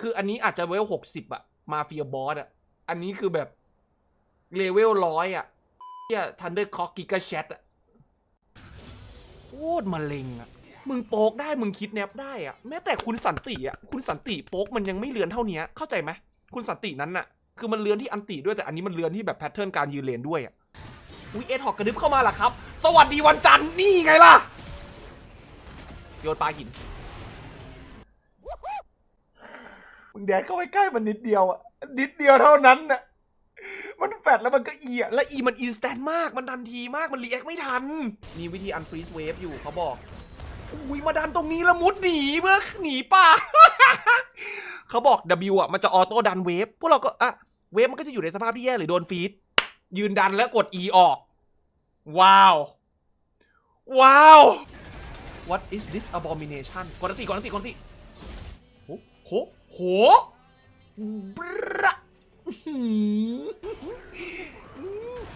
คืออันนี้อาจจะเวลหกสิบอะมาเฟียบอสอะอันนี้คือแบบเลเวลร้อยอะเฮียทันเดอร์คอกกิกาแชทอะโคตรมะเร็งอะมึงโป๊กได้มึงคิดแนบได้อะแม้แต่คุณสันติอะคุณสันติโป๊กมันยังไม่เลือนเท่านี้เข้าใจไหมคุณสันตินั้นน่ะคือมันเลือนที่อันติด้วยแต่อันนี้มันเลือนที่แบบแพทเทิร์นการยืนเลนด้วยอะอุ้ยเอ็ดหอกกระดึบเข้ามาล่ะครับ สวัสดีวันจันทร์นี่ไงล่ะ โยนปลาหิน มึงแดกเข้าไปใกล้มันนิดเดียวอะนิดเดียวเท่านั้นน่ะมันแฟดแล้วมันก็อีอะและอีมันอินสแตนมากมันทันทีมากมันรีแอคไม่ทัน มีวิธีอันฟรีซเวฟอยู่เขาบอกอุ้ยมาดันตรงนี้แล้วมุดหนีเมื่อหนีป่า เขาบอก W อะมันจะออโต้ดันเวฟพวกเราก็อะเวฟมันก็จะอยู่ในสภาพที่แย่หรือโดนฟีดยืนดันแล้วกด E ออก ว้าว ว้าว What is this abomination กดอันติกดอันติกดอันติ โหโหโหบระ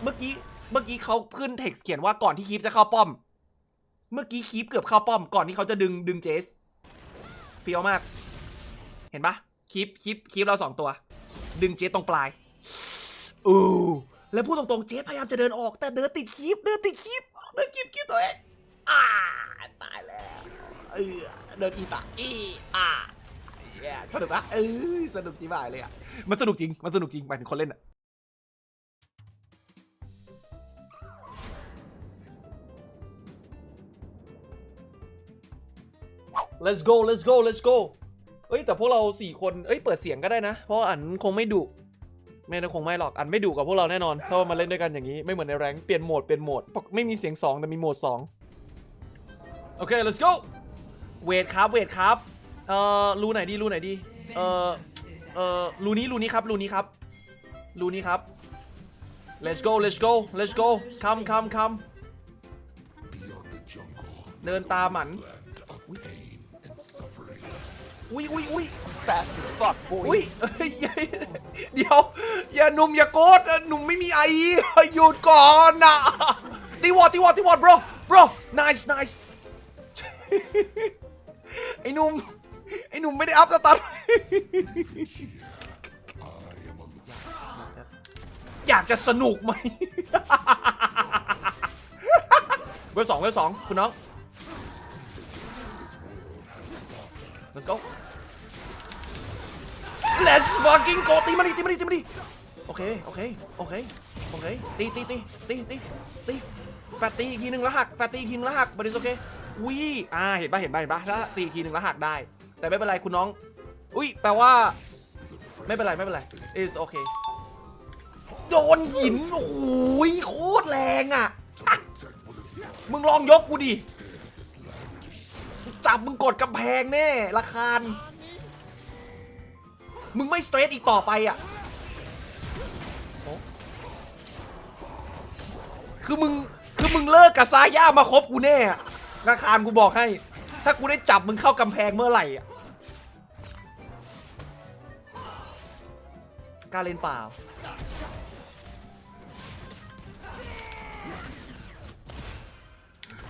เมื่อกี้เมื่อกี้เขาขึ้นเท็กซ์เขียนว่าก่อนที่คีปจะเข้าป้อม เมื่อกี้คีปเกือบเข้าป้อม ก่อนที่เขาจะดึงดึงเจสเฟี้ยวมาก เห็นปะคีปคีปคีปเราสองตัว ดึงเจสตรงปลายอู้แล้วพูดตรงๆเจสพยายามจะเดินออก แต่เดินติดคีปเดินติดคีปเดินคีปคีปตัวเองอ่าตายแล้วเออเดินอีตาอีอ่า แย่สนุกนะเอ้ยสนุกจริงบ่ายเลยอะ มันสนุกจริง มันสนุกจริงหมายถึงคนเล่นอะ let's go let's go let's go เอ้ยแต่พวกเราสี่คนเอ้ยเปิดเสียงก็ได้นะ เพราะว่าอันคงไม่ดุไม่นะคงไม่หรอกอันไม่ดุกับพวกเราแน่นอนถ้ามาเล่นด้วยกันอย่างนี้ไม่เหมือนในแรงค์เปลี่ยนโหมดเปลี่ยนโหมดไม่มีเสียง2แต่มีโหมด2โอเค let's go เวทครับเวทครับ เอ่อรูไหนดีรูไหนดีเอ่อเอ่อรูนี้รูนี้ครับรูนี้ครับรูนี้ครับ let's go let's go let's go come come come เดินตามหมันอุ้ยอุ้ยอุ้ย fast as fuck, boy. อุ้ยเอ้ยอย่าเดี๋ยว อย่าหนุ่มอย่าโกดหนุ่มไม่มีไอหยุดก่อนนะตีวอดตีวอดตีวอด bro bro nice nice ไอ้หนุ่ม ไอ้หนุ่มไม่ได้อัพสตาร์ทอยากจะสนุกไหม เบอร์สองเบอร์สองคุณน้อง let's go let's fucking go ตีมาดิตีมาดิตีมาดิโอเค โอเค โอเค โอเค ตีตีตีตีตีตีแฟตตีอีกทีหนึ่งแล้วหักแฟตตีอีกทีหนึงแล้วหักบริสโอเค อุ้ย อ่า เห็นป่ะ เห็นป่ะ เห็นป่ะ ถ้าตีอีกทีหนึ่งแล้วหักได้ แต่ไม่เป็นไรคุณน้อง อุ้ยแปลว่า ไม่เป็นไรไม่เป็นไร is okay โดนหิน โอ้โหโคตรแรงอะ มึงลองยกกูดิ จับมึงกดกำแพงแน่ละคานมึงไม่สเตรทอีกต่อไปอะ คือมึง คือมึงเลิกกับซาย่ามาคบกูแน่อะคารกูบอกให้ ถ้ากูได้จับมึงเข้ากำแพงเมื่อไหร่อะ กาเลนเปล่า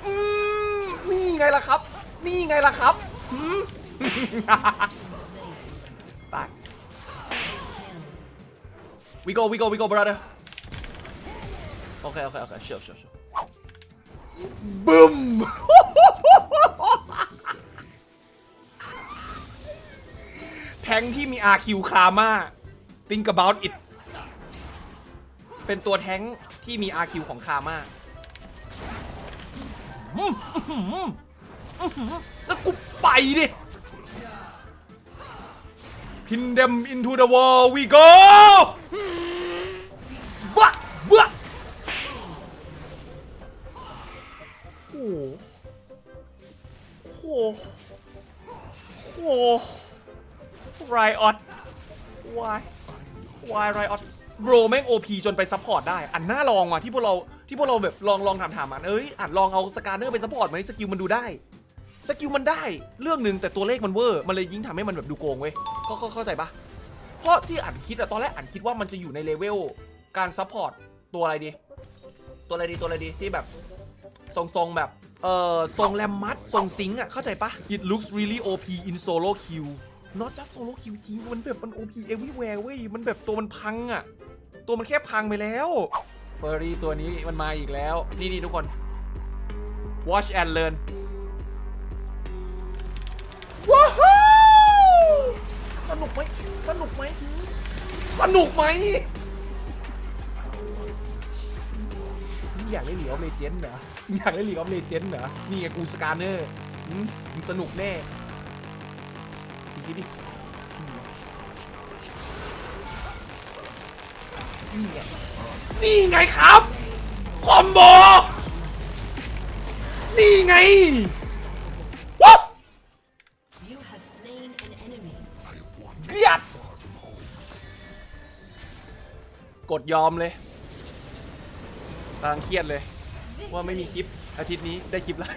อืมนี่ไงล่ะครับ นี่ไงล่ะครับหืม ตาย we go we go we go brother โอเคโอเคโอเค sure sure sure บึ้ม แทงที่มี RQ คามา think about it เป็นตัวแท้งที่มี RQ ของคามาอืมอื้อหืออื้อหือแล้วกูไปดิ Pin them into the wall we go บ้าบ้าโอ้โหโอ้โหไรออด why why ไรออดโบรแม่ง OP จนไปซัพพอร์ตได้ อันน่าลองว่ะที่พวกเราที่พวกเราแบบลองลองถามถามมันเอ้ยอัดลองเอาสการเนอร์ไปซัพพอร์ตไหมสกิลมันดูได้ สกิลมันได้เรื่องหนึ่งแต่ตัวเลขมันเวอร์ มันเลยยิ่งทำให้มันแบบดูโกงเว้ยเข้าเข้าใจปะเพราะที่อ่านคิดอะตอนแรกอ่านคิดว่ามันจะอยู่ในเลเวลการซัพพอร์ตตัวอะไรดี ตัวอะไรดีตัวอะไรดีที่แบบทรงๆแบบเออทรงแรมมัดทรงซิงค์อะเข้าใจปะ It looks really OP in solo queue not just solo kill จริงมันแบบมัน OP everywhere เว้ย มันแบบตัวมันพังอะตัวมันแค่พังไปแล้วเฟอร์รี่ตัวนี้มันมาอีกแล้ว นี่นี่ทุกคน watch and learn ว้าวสนุกไหมสนุกไหมสนุกไหมมึงอยากเล่นลีกออฟเลเจนด์เหรอมึงอยากเล่นลีกออฟเลเจนด์เหรอนี่ไงกูสกาเนอร์มึงสนุกแน่ คิดดินี่ไงนี่ไงครับ คอมโบ นี่ไงวับ You have slain an enemy. เกลียดกดยอมเลยกำลังเครียดเลย ว่าไม่มีคลิปอาทิตย์นี้ได้คลิปแล้ว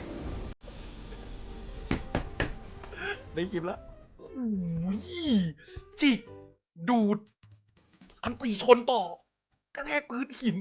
ได้คลิปแล้วโอ้ย จิกดูด อันตีชนต่อกระแทกพื้นหิน